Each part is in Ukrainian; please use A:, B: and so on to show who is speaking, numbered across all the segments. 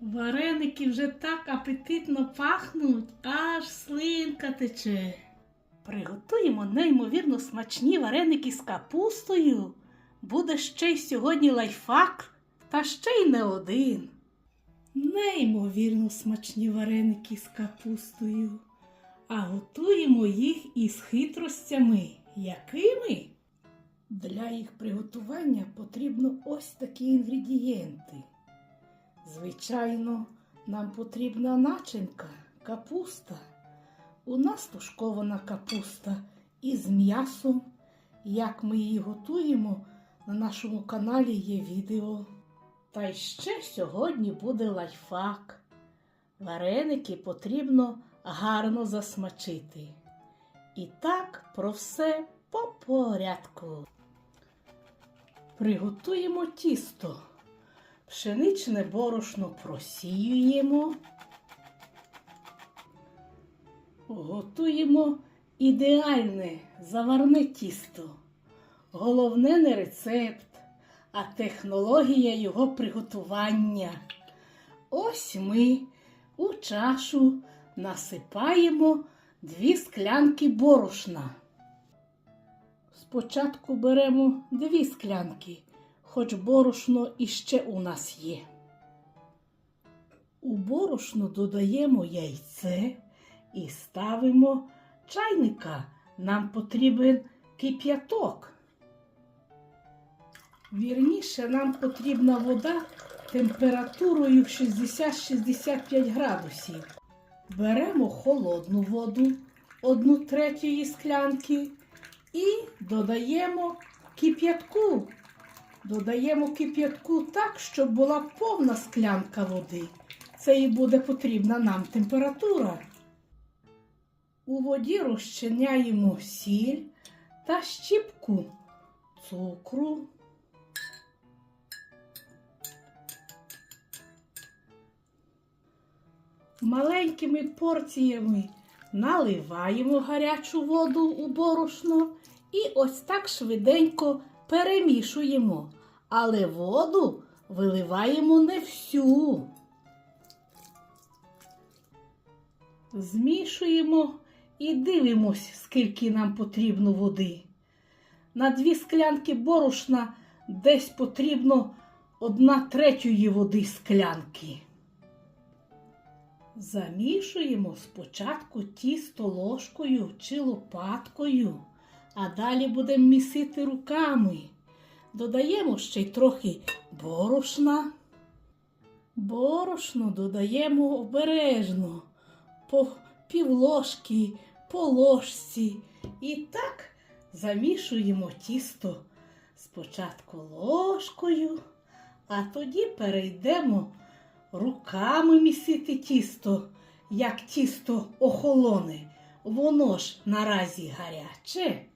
A: Вареники вже так апетитно пахнуть, аж слинка тече. Приготуємо неймовірно смачні вареники з капустою. Буде ще й сьогодні лайфхак, та ще й не один. Неймовірно смачні вареники з капустою. А готуємо їх із хитростями. Якими? Для їх приготування потрібно ось такі інгредієнти. Звичайно, нам потрібна начинка, капуста. У нас тушкована капуста із м'ясом. Як ми її готуємо, на нашому каналі є відео. Та й ще сьогодні буде лайфхак. Вареники потрібно гарно засмачити. І так про все по порядку. Приготуємо тісто. Пшеничне борошно просіюємо. Готуємо ідеальне заварне тісто. Головне не рецепт, а технологія його приготування. Ось ми у чашу насипаємо дві склянки борошна. Спочатку беремо дві склянки, хоч борошно іще у нас є. У борошно додаємо яйце і ставимо чайника. Нам потрібен кип'яток. Вірніше, нам потрібна вода температурою 60-65 градусів. Беремо холодну воду, одну третю склянки і додаємо кип'ятку. Додаємо кип'ятку так, щоб була повна склянка води. Це і буде потрібна нам температура. У воді розчиняємо сіль та щіпку цукру. Маленькими порціями наливаємо гарячу воду у борошно і ось так швиденько перемішуємо. Але воду виливаємо не всю. Змішуємо і дивимось, скільки нам потрібно води. На дві склянки борошна десь потрібно одна третьої води склянки. Замішуємо спочатку тісто ложкою чи лопаткою, а далі будемо місити руками. Додаємо ще й трохи борошна. Борошно додаємо обережно по півложки, по ложці. І так замішуємо тісто спочатку ложкою, а тоді перейдемо руками місити тісто, як тісто охолоне. Воно ж наразі гаряче.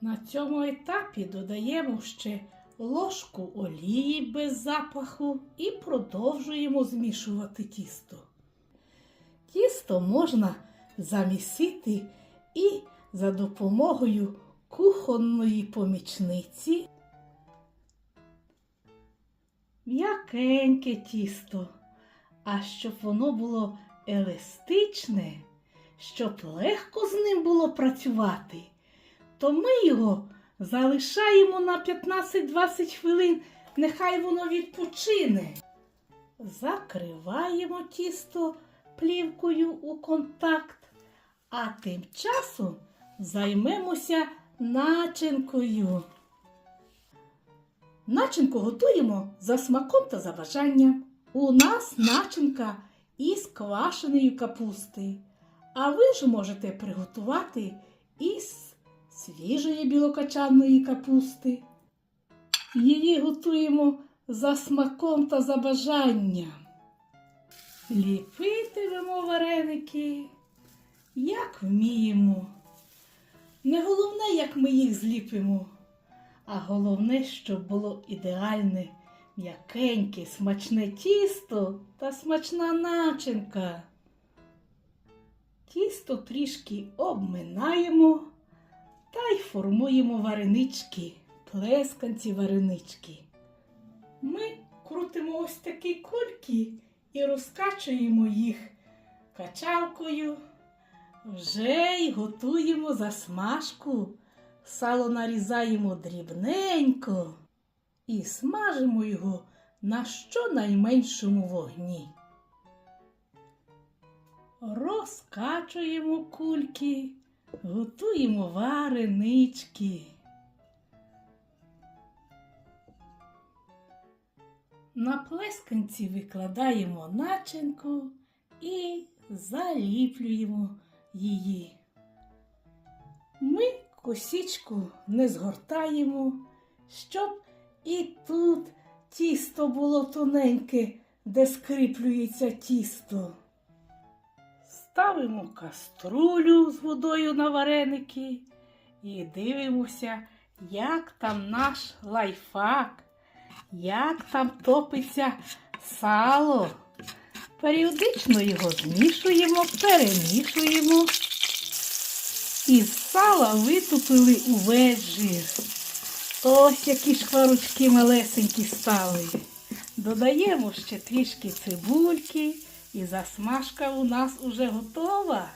A: На цьому етапі додаємо ще ложку олії без запаху і продовжуємо змішувати тісто. Тісто можна замісити і за допомогою кухонної помічниці. М'якеньке тісто, а щоб воно було еластичне, щоб легко з ним було працювати, то ми його залишаємо на 15-20 хвилин, нехай воно відпочине. Закриваємо тісто плівкою у контакт, а тим часом займемося начинкою. Начинку готуємо за смаком та за бажанням. У нас начинка із квашеної капусти. А ви ж можете приготувати із свіжої білокачаної капусти. Її готуємо за смаком та за бажанням. Ліпитимемо вареники, як вміємо. Не головне, як ми їх зліпимо, а головне, щоб було ідеальне, м'якеньке, смачне тісто та смачна начинка. Тісто трішки обминаємо та й формуємо варенички, плесканці варенички. Ми крутимо ось такі кульки і розкачуємо їх качалкою. Вже й готуємо засмажку. Сало нарізаємо дрібненько і смажимо його на щонайменшому вогні. Розкачуємо кульки, готуємо варенички. На плесканці викладаємо начинку і заліплюємо її. Ми косічку не згортаємо, щоб і тут тісто було тоненьке, де скріплюється тісто. Ставимо каструлю з водою на вареники і дивимося, як там наш лайфхак, як там топиться сало. Періодично його змішуємо, перемішуємо. Із сала витупили увесь жир. Ось які шкварочки малесенькі стали. Додаємо ще трішки цибульки, і засмажка у нас уже готова.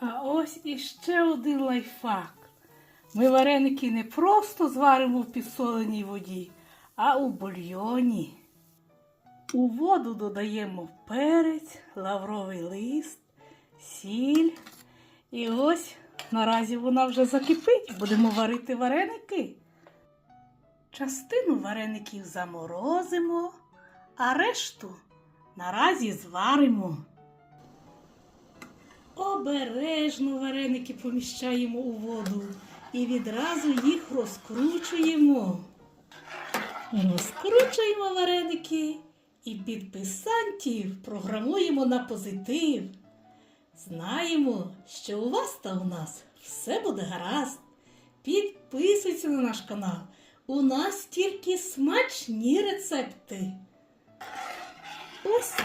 A: А ось іще один лайфхак. Ми вареники не просто зваримо в підсоленій воді, а у бульйоні. У воду додаємо перець, лавровий лист, сіль. І ось наразі вона вже закипить. Будемо варити вареники. Частину вареників заморозимо, а решту наразі зваримо. Обережно вареники поміщаємо у воду і відразу їх розкручуємо. Розкручуємо вареники і підписантів програмуємо на позитив. Знаємо, що у вас та у нас все буде гаразд. Підписуйся на наш канал. У нас тільки смачні рецепти.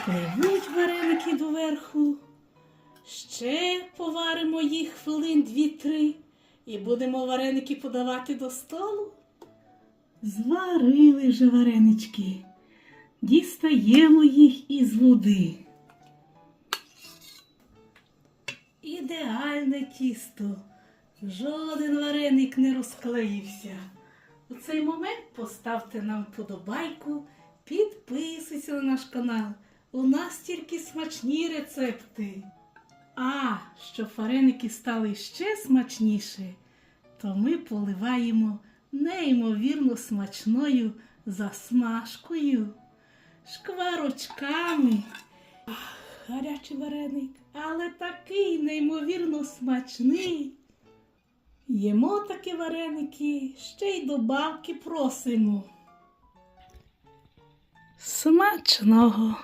A: Пливуть вареники доверху. Ще поваримо їх хвилин дві-три і будемо вареники подавати до столу. Зварили вже варенички. Дістаємо їх із води. Ідеальне тісто. Жоден вареник не розклеївся. У цей момент поставте нам вподобайку, підписуйся на наш канал. У нас тільки смачні рецепти. А щоб вареники стали ще смачніше, то ми поливаємо неймовірно смачною засмажкою, шкварочками. Ах, гарячий вареник, але такий неймовірно смачний. Їмо такі вареники, ще й добавки просимо. Смачного!